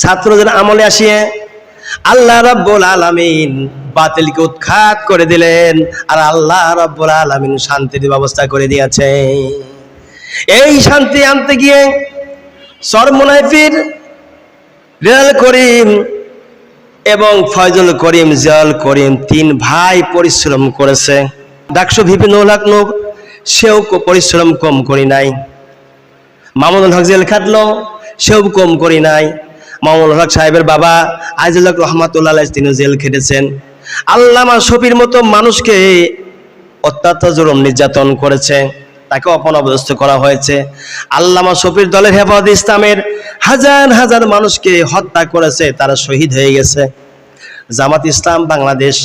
ছাত্রদের আমলে আসিয়ে আল্লাহ রাব্বুল আলামিন বাতিলকে উৎখাত করে দিলেন আর আল্লাহ রাব্বুল আলামিন শান্তির ব্যবস্থা করে দিয়েছে। এই শান্তি আনতে গিয়ে সরমুনাইফির রেল করিম এবং ফয়জুল করিম জিয়াল করিম তিন ভাই পরিশ্রম করেছে। ডাকশো ভিপি নৌলাক সেও পরিশ্রম কম করি নাই। মামুনুল হক জেল খাটলো, সেও কম করি নাই। মামুনুল হক সাহেবের বাবা আইজুল হক রহমাতুল্লাহ তিনি জেল খেটেছেন। আল্লামা শফির মতো মানুষকে অত্যন্ত জরম নির্যাতন করেছে। তাকে অপনবস্ত করা হয়েছে। আল্লামা শফির দলের হেফাজ ইসলামের হাজার হাজার মানুষকে হত্যা করেছে, তারা শহীদ হয়ে গেছে। জামাত ইসলাম বাংলাদেশ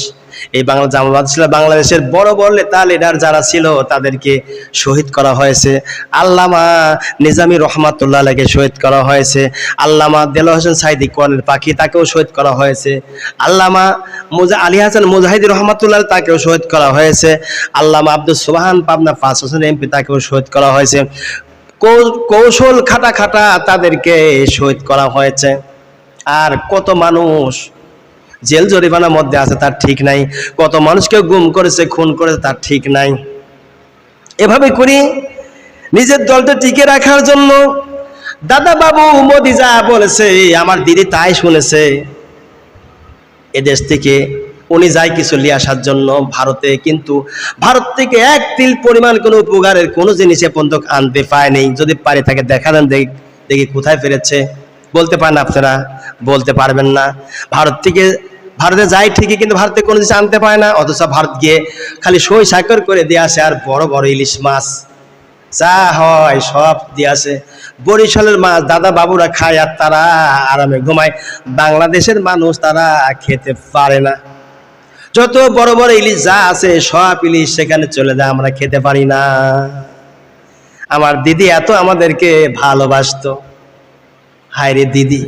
এই বাংলা জামাত ছিল বাংলাদেশের বড় বড় নেতা লিডার যারা ছিল, তাদেরকে শহীদ করা হয়েছে। আল্লামা নিজামি রহমাতুল্লাহ শহীদ করা হয়েছে। আল্লামা দেল হোসেন সাইদি কোরআনের পাখি, তাকেও শহীদ করা হয়েছে। আল্লামা মুজা আলী হাসান মুজাহিদ রহমাতুল্লাহ তাকেও শহীদ করা হয়েছে। আল্লামা আব্দুল সুবাহান পাবনা পাঁচ হোসেন এমপি তাকেও শহীদ করা হয়েছে। কৌশল খাটা খাটা তাদেরকে শহীদ করা হয়েছে। আর কত মানুষ জেল জরিমানার মধ্যে আছে, তার ঠিক নাই। কত মানুষকে গুম করেছে, খুন করেছে, তার ঠিক নাই। এভাবে করি নিজের দলটা টিকে রাখার জন্য দাদা বাবু মোদি যা বলেছে, আমার দিদি তাই শুনেছে। এদেশ থেকে উনি যায় কিছু নিয়ে আসার জন্য ভারতে, কিন্তু ভারত থেকে এক তিল পরিমাণ কোনো উপকারের কোনো জিনিস এ পর্যন্ত আনতে পায়নি যদি পারে তাকে দেখালেন দেখ- দেখি কোথায় ফেরেছে। বলতে পারেন আপনারা, বলতে পারবেন না। ভারত থেকে, ভারতে যায় ঠিকই, কিন্তু ভারতে কোনো জিনিস আনতে পারে না, অথচ ভারত গিয়ে খালি সই সাকর করে দিয়ে আসে আর বড় বড় ইলিশ মাছ। যা হয় সব দিয়ে আসে। বরিশালের মাছ দাদা বাবুরা খায় আর তারা আরামে ঘুমায়। বাংলাদেশের মানুষ তারা খেতে পারে না। যত বড় বড় ইলিশ যা আছে সব ইলিশ সেখানে চলে যায়, আমরা খেতে পারি না। আমার দিদি এত আমাদেরকে ভালোবাসতো। হায় রে দিদি।